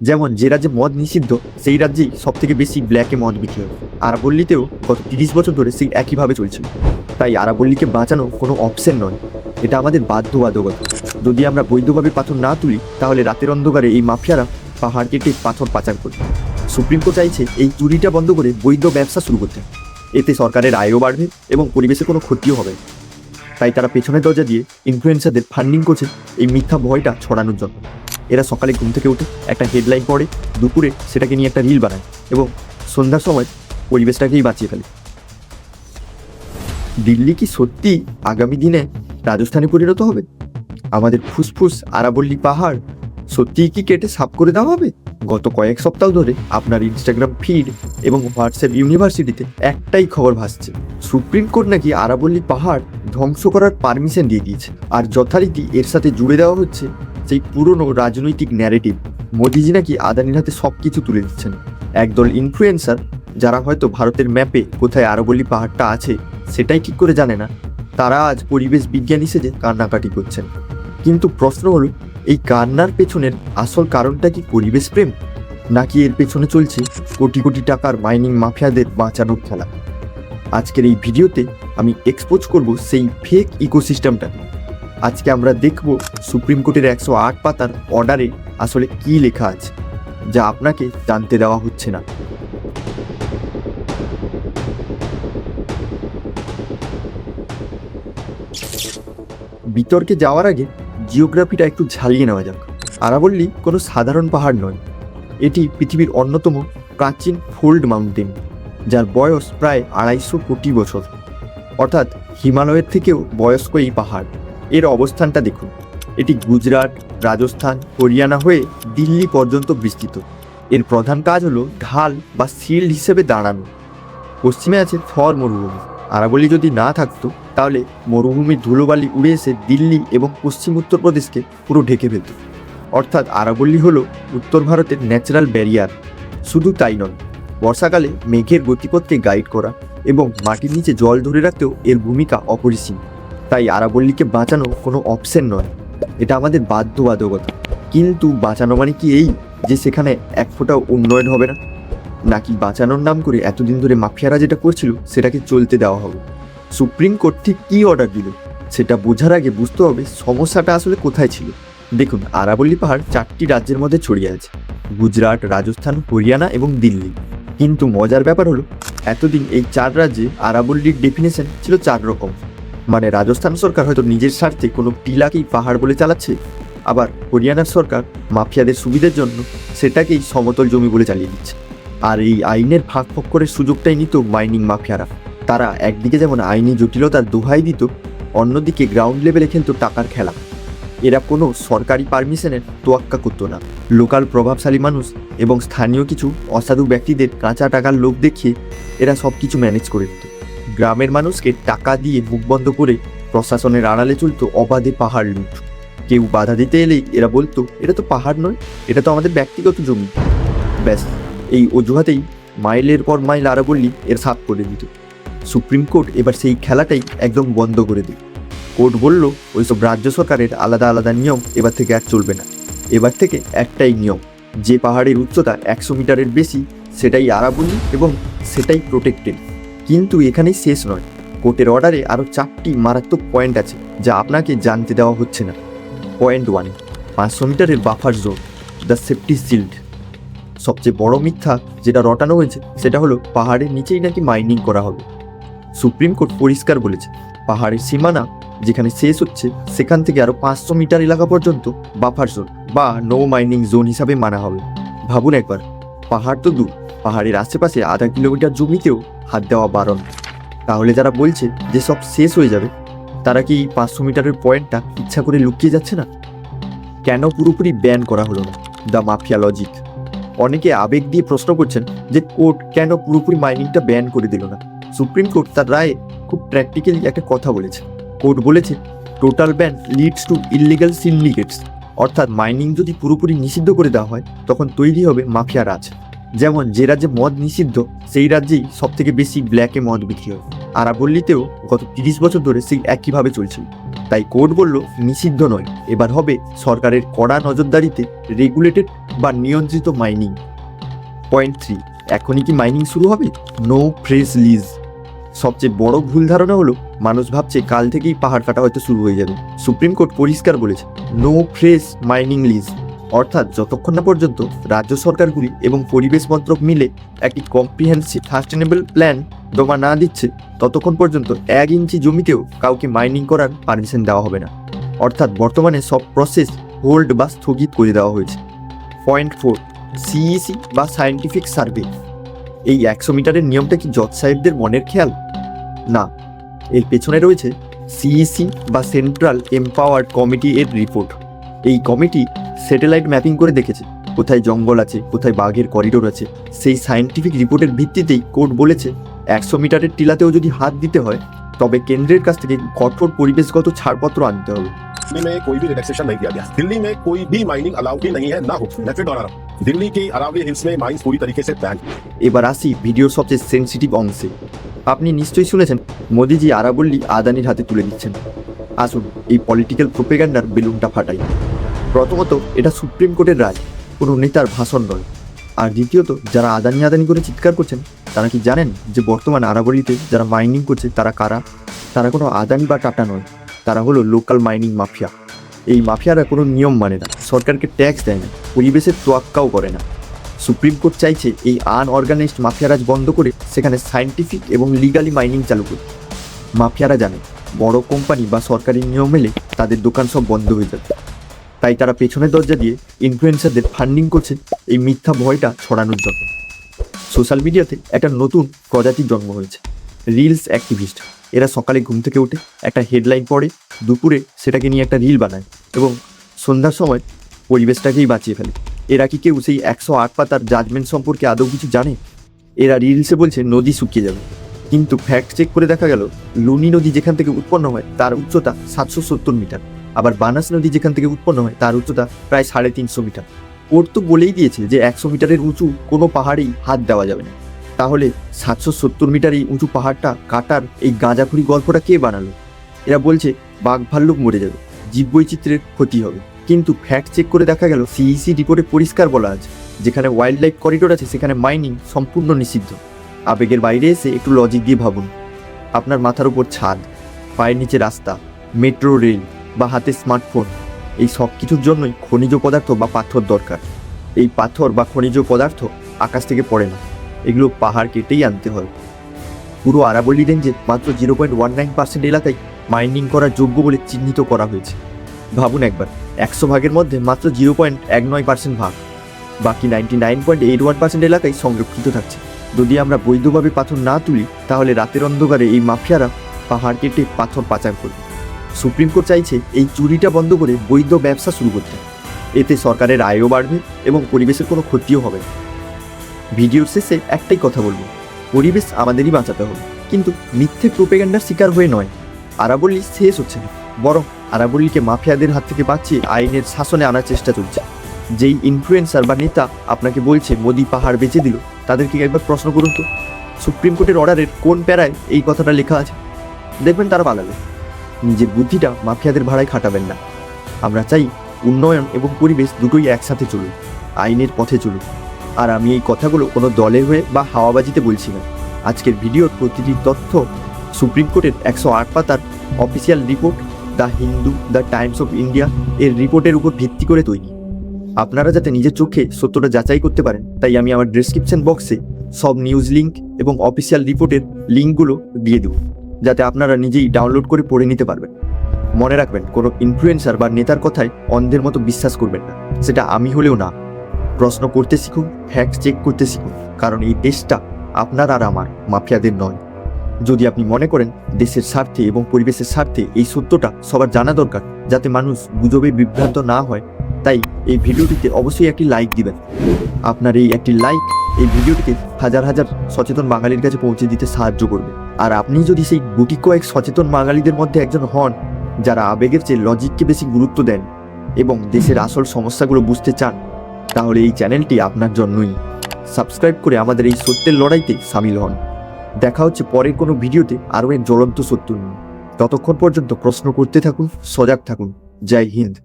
যেমন যে রাজ্যে মদ নিষিদ্ধ, সেই রাজ্যেই সব থেকে বেশি ব্ল্যাকে মদ বিক্রি হয়। আরাবল্লীতেও গত তিরিশ বছর ধরে সেই একইভাবে চলছিল তাই আরাবল্লিকে বাঁচানো কোনো অপশন নয়। এটা আমাদের বাধ্যবাধকতা। যদি আমরা বৈধভাবে পাথর না তুলি, তাহলে রাতের অন্ধকারে এই মাফিয়ারা পাহাড় কেটে পাথর পাচার করবে। সুপ্রিম কোর্ট চাইছে এই চুরিটা বন্ধ করে বৈধ ব্যবসা শুরু করতে। এতে সরকারের আয়ও বাড়বে এবং পরিবেশে কোনো ক্ষতিও হবে তাই তারা পেছনের দরজা দিয়ে ইনফ্লুয়েন্সারদের ফান্ডিং করছে এই মিথ্যা ভয়টা ছড়ানোর জন্য। এরা সকালে ঘুম থেকে উঠে একটা হেডলাইন পড়ে, দুপুরে সেটাকে নিয়ে একটা রিল বানায় এবং সন্ধ্যার সময় পরিবেশটাকেই বাঁচিয়ে ফেলে। দিল্লি কি সত্যি আগামী দিনে রাজস্থানে পরিণত হবে? আমাদের ফুসফুস আরাবল্লী পাহাড় সত্যিই কি কেটে সাফ করে দেওয়া হবে? গত কয়েক সপ্তাহ ধরে আপনার ইনস্টাগ্রাম ফিড এবং হোয়াটসঅ্যাপ ইউনিভার্সিটিতে একটাই খবর ভাসছে। সুপ্রিম কোর্ট নাকি আরাবল্লী পাহাড় ধ্বংস করার পারমিশন দিয়ে দিয়েছে। আর যথারীতি এর সাথে জুড়ে দেওয়া হচ্ছে সেই পুরনো রাজনৈতিক ন্যারেটিভ মোদিজি নাকি আদানির হাতে সব কিছু তুলে দিচ্ছেন। একদল ইনফ্লুয়েন্সার যারা হয়তো ভারতের ম্যাপে কোথায় আরবলি পাহাড়টা আছে সেটাই ঠিক করে জানে না। তারা আজ পরিবেশ বিজ্ঞানী সেজে কান্নাকাটি করছেন। কিন্তু প্রশ্ন হলো, এই কান্নার পেছনের আসল কারণটা কি পরিবেশ প্রেম? নাকি এর পেছনে চলছে কোটি কোটি টাকার মাইনিং মাফিয়াদের বাঁচানোর খেলা? আজকের এই ভিডিওতে আমি এক্সপোজ করব সেই ফেক ইকোসিস্টেমটা আজকে আমরা দেখব সুপ্রিম কোর্টের একশো আট পাতার অর্ডারে আসলে কি লেখা আছে, যা আপনাকে জানতে দেওয়া হচ্ছে না। বিতর্কে যাওয়ার আগে জিওগ্রাফিটা একটু ঝালিয়ে নেওয়া যাক। আরাবল্লী কোনো সাধারণ পাহাড় নয়। এটি পৃথিবীর অন্যতম প্রাচীন ফোল্ড মাউন্টেন, যার বয়স প্রায় আড়াইশো কোটি বছর। অর্থাৎ হিমালয়ের থেকেও বয়স্ক এই পাহাড়। এর অবস্থানটা দেখুন। এটি গুজরাট, রাজস্থান, হরিয়ানা হয়ে দিল্লি পর্যন্ত বিস্তৃত। এর প্রধান কাজ হলো ঢাল বা শিল্ড হিসেবে দাঁড়ানো। পশ্চিমে আছে থর মরুভূমি। আরাবল্লী যদি না থাকতো, তাহলে মরুভূমির ধুলোবালি উড়ে এসে দিল্লি এবং পশ্চিম উত্তরপ্রদেশকে পুরো ঢেকে ফেলত। অর্থাৎ আরাবল্লী হলো উত্তর ভারতের ন্যাচারাল ব্যারিয়ার। শুধু তাই নয়, বর্ষাকালে মেঘের গতিপথকে গাইড করা এবং মাটির নিচে জল ধরে রাখতেও এর ভূমিকা অপরিসীম। তাই আরাবল্লীকে বাঁচানো কোনো অপশন নয়। এটা আমাদের বাধ্যবাধকতা। কিন্তু বাঁচানো মানে কি এই যে সেখানে এক ফোঁটাও উন্নয়ন হবে না? নাকি বাঁচানোর নাম করে এতদিন ধরে মাফিয়ারা যেটা করছিল সেটাকে চলতে দেওয়া হবে? সুপ্রিম কোর্ট ঠিক কী অর্ডার দিল? সেটা বোঝার আগে বুঝতে হবে সমস্যাটা আসলে কোথায় ছিল। দেখুন, আরাবল্লী পাহাড় চারটি রাজ্যের মধ্যে ছড়িয়ে আছে। গুজরাট, রাজস্থান, হরিয়ানা এবং দিল্লি। কিন্তু মজার ব্যাপার হলো, এতদিন এই চার রাজ্যে আরাবল্লীর ডেফিনেশন ছিল চার রকম। মানে রাজস্থান সরকার হয়তো নিজের স্বার্থে কোনো টিলাকেই পাহাড় বলে চালাচ্ছে। আবার হরিয়ানার সরকার মাফিয়াদের সুবিধার জন্য সেটাকেই সমতল জমি বলে চালিয়ে দিচ্ছে। আর এই আইনের ফাঁক ফক্করের সুযোগটাই নিত মাইনিং মাফিয়ারা। তারা একদিকে যেমন আইনি জটিলতার দোহাই দিত, অন্যদিকে গ্রাউন্ড লেভেলে খেলতো টাকার খেলা। এরা কোনো সরকারি পারমিশনের তোয়াক্কা করতো না। লোকাল প্রভাবশালী মানুষ এবং স্থানীয় কিছু অসাধু ব্যক্তিদের কাঁচা টাকার লোক দেখিয়ে এরা সব কিছু ম্যানেজ করে দিত। গ্রামের মানুষকে টাকা দিয়ে মুখ বন্ধ করে প্রশাসনের আড়ালে চলতো অবাধে পাহাড় লুট। কেউ বাধা দিতে এলেই এরা বলতো, এটা তো পাহাড় নয়, এটা তো আমাদের ব্যক্তিগত জমি। ব্যাস, এই অজুহাতেই মাইলের পর মাইল আরাবল্লী এর সাফ করে দিত। সুপ্রিম কোর্ট এবার সেই খেলাটাই একদম বন্ধ করে দিল। কোর্ট বলল, ওইসব রাজ্য সরকারের আলাদা আলাদা নিয়ম এবার থেকে আর চলবে না। এবার থেকে একটাই নিয়ম, যে পাহাড়ের উচ্চতা একশো মিটারের বেশি, সেটাই আরাবল্লী এবং সেটাই প্রোটেক্টেড কিন্তু এখানেই শেষ নয়। কোর্টের অর্ডারে আরও চারটি মারাত্মক পয়েন্ট আছে, যা আপনাকে জানতে দেওয়া হচ্ছে না। পয়েন্ট ওয়ান, পাঁচশো মিটারের buffer zone, the safety shield. সবচেয়ে বড় মিথ্যা যেটা রটানো হয়েছে, সেটা হলো পাহাড়ের নিচেই নাকি মাইনিং করা হবে। সুপ্রিম কোর্ট পরিষ্কার বলেছে, পাহাড়ের সীমানা যেখানে শেষ হচ্ছে, সেখান থেকে আরও পাঁচশো মিটার এলাকা পর্যন্ত বাফার জোন বা নো মাইনিং জোন হিসাবে মানা হবে। ভাবুন একবার, পাহাড় তো দূর। পাহাড়ের আশেপাশে আধা কিলোমিটার জমিতেও হাত দেওয়া বারণ। তাহলে যারা বলছে যে সব শেষ হয়ে যাবে, তারা কি পাঁচশো মিটারের পয়েন্টটা ইচ্ছা করে লুকিয়ে যাচ্ছে না? কেন পুরোপুরি ব্যান করা হলো না? The mafia logic. অনেকে আবেগ দিয়ে প্রশ্ন করছেন যে কোর্ট কেন পুরোপুরি মাইনিংটা ব্যান করে দিল না? সুপ্রিম কোর্ট তার রায়ে খুব প্র্যাকটিক্যালি একটা কথা বলেছে। কোর্ট বলেছে total ban leads to illegal syndicates অর্থাৎ মাইনিং যদি পুরোপুরি নিষিদ্ধ করে দেওয়া হয়, তখন তৈরি হবে মাফিয়া রাজ। যেমন যে রাজ্যে মদ নিষিদ্ধ, সেই রাজ্যেই সব থেকে বেশি ব্ল্যাকে মদ বিক্রি হয়। আরাবল্লীতেও গত তিরিশ বছর ধরে সেই একইভাবে চলছিল। তাই কোর্ট বলল, নিষিদ্ধ নয়। এবার হবে সরকারের কড়া নজরদারিতে রেগুলেটেড বা নিয়ন্ত্রিত মাইনিং পয়েন্ট থ্রি এখনই কি মাইনিং শুরু হবে? নো ফ্রেশ লিজ সবচেয়ে বড় ভুল ধারণা হলো, মানুষ ভাবছে কাল থেকেই পাহাড় কাটা হয়তো শুরু হয়ে যাবে। সুপ্রিম কোর্ট পরিষ্কার বলেছে নো ফ্রেশ মাইনিং লিজ অর্থাৎ যতক্ষণ না পর্যন্ত রাজ্য সরকারগুলি এবং পরিবেশ মন্ত্রক মিলে একটি কম্প্রিহেন্সিভ সাস্টেনেবল প্ল্যান জমা না দিচ্ছে, ততক্ষণ পর্যন্ত এক ইঞ্চি জমিতেও কাউকে মাইনিং করার পারমিশন দেওয়া হবে না। অর্থাৎ বর্তমানে সব প্রসেস হোল্ড বা স্থগিত করে দেওয়া হয়েছে। পয়েন্ট ফোর সিইসি বা সায়েন্টিফিক সার্ভে এই একশো মিটারের নিয়মটা কি জজ সাহেবদের মনের খেয়াল? না। এর পেছনে রয়েছে সিইসি বা সেন্ট্রাল এম্পাওয়ার্ড কমিটি এর রিপোর্ট এই কমিটি স্যাটেলাইট ম্যাপিং করে দেখেছে কোথায় জঙ্গল আছে কোথায় বাঘের করিডোর আছে সেই সায়েন্টিফিক রিপোর্টের ভিত্তিতেই কোর্ট বলেছে একশো মিটারের টিলাতেও যদি হাত দিতে হয় তবে কেন্দ্রের কাছ থেকে কঠোর পরিবেশগত ছাড়পত্র আনতে হবে दिल्ली में कोई भी रिलैक्सेशन नहीं दिया गया दिल्ली में कोई भी माइनिंग अलाउ ही नहीं है ना हो मैं फिर दोहरा रहा हूं। दिल्ली के अरावली हिल्स में माइंस पूरी तरीके से बैन এবার আসি ভিডিওর সবচেয়ে সেন্সিটিভ অংশে আপনি নিশ্চয়ই শুনেছেন মোদিজি আরাবল্লী আদানির হাতে তুলে দিচ্ছেন আসুন এই পলিটিক্যাল প্রোপেগান্ডার বেলুনটা ফাটাই প্রথমত, এটা সুপ্রিম কোর্টের রায়, কোনো নেতার ভাষণ নয়। আর দ্বিতীয়ত, যারা আদানি আদানি করে চিৎকার করছেন, তারা কি জানেন যে বর্তমান আরাবলিতে যারা মাইনিং করছে, তারা কারা? তারা কোনো আদানি বা টাটা নয়। তারা হলো লোকাল মাইনিং মাফিয়া। এই মাফিয়ারা কোনো নিয়ম মানে না, সরকারকে ট্যাক্স দেয় না, পরিবেশের তোয়াক্কাও করে না। সুপ্রিম কোর্ট চাইছে এই আনঅর্গানাইজড মাফিয়ারাজ বন্ধ করে সেখানে সায়েন্টিফিক এবং লিগালি মাইনিং চালু করতে মাফিয়ারা জানে, বড় কোম্পানি বা সরকারি নিয়ম এলে তাদের দোকান সব বন্ধ হয়ে যাবে। তাই তারা পেছনের দরজা দিয়ে ইনফ্লুয়েন্সারদের ফান্ডিং করছে এই মিথ্যা ভয়টা ছড়ানোর জন্য। সোশ্যাল মিডিয়াতে একটা নতুন প্রজাতির জন্ম হয়েছে। রিলস অ্যাক্টিভিস্ট এরা সকালে ঘুম থেকে উঠে একটা হেডলাইন পড়ে, দুপুরে সেটাকে নিয়ে একটা রিল বানায় এবং সন্ধ্যার সময় পরিবেশটাকেই বাঁচিয়ে ফেলে। এরা কি কেউ সেই একশো আট পাতার জাজমেন্ট সম্পর্কে আদৌ কিছু জানে? এরা রিলসে বলছে, নদী শুকিয়ে যাবে। কিন্তু ফ্যাক্ট চেক করে দেখা গেল, লুনি নদী যেখান থেকে উৎপন্ন হয়, তার উচ্চতা সাতশো সত্তর মিটার। আবার বানাস নদী যেখান থেকে উৎপন্ন হয়, তার উচ্চতা প্রায় সাড়ে তিনশো মিটার। ওর তো বলেই দিয়েছে যে একশো মিটারের উঁচু কোনো পাহাড়েই হাত দেওয়া যাবে না। তাহলে সাতশো সত্তর মিটার এই উঁচু পাহাড়টা কাটার এই গাঁজাখুরি গল্পটা কে বানালো? এরা বলছে, বাঘ ভাল্লুক মরে যাবে, জীববৈচিত্র্যের ক্ষতি হবে। কিন্তু ফ্যাক্ট চেক করে দেখা গেল সিইসি রিপোর্টে পরিষ্কার বলা আছে, যেখানে ওয়াইল্ড লাইফ করিডোর আছে, সেখানে মাইনিং সম্পূর্ণ নিষিদ্ধ। আবেগের বাইরে এসে একটু লজিক দিয়ে ভাবুন। আপনার মাথার উপর ছাদ, পায়ের নিচে রাস্তা মেট্রো রেল বা হাতে স্মার্টফোন এই সব কিছুর জন্যই খনিজ পদার্থ বা পাথর দরকার। এই পাথর বা খনিজ পদার্থ আকাশ থেকে পড়ে না। এগুলো পাহাড় কেটেই আনতে হয়। পুরো আরাবল্লী রেঞ্জের মাত্র zero point one nine percent এলাকায় মাইনিং করার যোগ্য বলে চিহ্নিত করা হয়েছে। ভাবুন একবার, একশো ভাগের মধ্যে মাত্র জিরো পয়েন্ট এক নয় পার্সেন্ট ভাগ। বাকি ninety nine point eight one percent এলাকায় সংরক্ষিত থাকছে। যদি আমরা বৈধভাবে পাথর না তুলি, তাহলে রাতের অন্ধকারে এই মাফিয়ারা পাহাড় কেটে পাথর পাচার করবে। সুপ্রিম কোর্ট চাইছে এই চুরিটা বন্ধ করে বৈধ ব্যবসা শুরু করতে। এতে সরকারের আয়ও বাড়বে এবং পরিবেশের কোনো ক্ষতিও হবে না। ভিডিওর শেষে একটাই কথা বলব, পরিবেশ আমাদেরই বাঁচাতে হবে। কিন্তু মিথ্যে প্রোপেগান্ডার শিকার হয়ে নয়। আরাবল্লী শেষ হচ্ছে না। বরং আরাবল্লীকে মাফিয়াদের হাত থেকে বাঁচিয়ে আইনের শাসনে আনার চেষ্টা চলছে। যেই ইনফ্লুয়েন্সার বা নেতা আপনাকে বলছে, মোদি পাহাড় বেঁচে দিল তাদেরকে একবার প্রশ্ন করুন তো। সুপ্রিম কোর্টের অর্ডারের কোন প্যারায় এই কথাটা লেখা আছে? দেখবেন তারা পালাবে। নিজের বুদ্ধিটা মাফিয়াদের ভাড়ায় খাটাবেন না। আমরা চাই উন্নয়ন এবং পরিবেশ দুটোই একসাথে চলুক, আইনের পথে চলুক। আর আমি এই কথাগুলো কোনো দলের হয়ে বা হাওয়াবাজিতে বলছি না। আজকের ভিডিওর প্রতিটি তথ্য সুপ্রিম কোর্টের একশো আট পাতার official report the Hindu, the Times of India এর রিপোর্টের উপর ভিত্তি করে তৈরি। আপনারা যাতে নিজের চোখে সত্যটা যাচাই করতে পারেন, তাই আমি আমার ডেসক্রিপশন বক্সে সব নিউজ লিঙ্ক এবং অফিসিয়াল রিপোর্টের লিঙ্কগুলো দিয়ে দেবো। যাতে আপনারা নিজেই ডাউনলোড করে পড়ে নিতে পারবেন। মনে রাখবেন, কোনো ইনফ্লুয়েন্সার বা নেতার কথায় অন্ধের মতো বিশ্বাস করবেন না। সেটা আমি হলেও না। প্রশ্ন করতে শিখুন ফ্যাক্ট চেক করতে শিখুন। কারণ এই দেশটা আপনার আর আমার, মাফিয়াদের নয়। যদি আপনি মনে করেন দেশের স্বার্থে এবং পরিবেশের স্বার্থে এই সত্যটা সবার জানা দরকার, যাতে মানুষ গুজবে বিভ্রান্ত না হয়, তাই এই ভিডিওটিতে অবশ্যই একটি লাইক দিবেন। আপনার এই একটি লাইক এই ভিডিওটিকে হাজার হাজার সচেতন বাঙালির কাছে পৌঁছে দিতে সাহায্য করবে। আর আপনি যদি সেই গুটি কয়েক সচেতন বাঙালিদের মধ্যে একজন হন, যারা আবেগের চেয়ে লজিককে বেশি গুরুত্ব দেন এবং দেশের আসল সমস্যাগুলো বুঝতে চান, তাহলে এই চ্যানেলটি আপনার জন্যই। সাবস্ক্রাইব করে আমাদের এই সত্যের লড়াইতে সামিল হন। দেখা হচ্ছে পরের কোনো ভিডিওতে আরও এক জ্বলন্ত সত্য নিয়ে। ততক্ষণ পর্যন্ত প্রশ্ন করতে থাকুন, সজাগ থাকুন। জয় হিন্দ।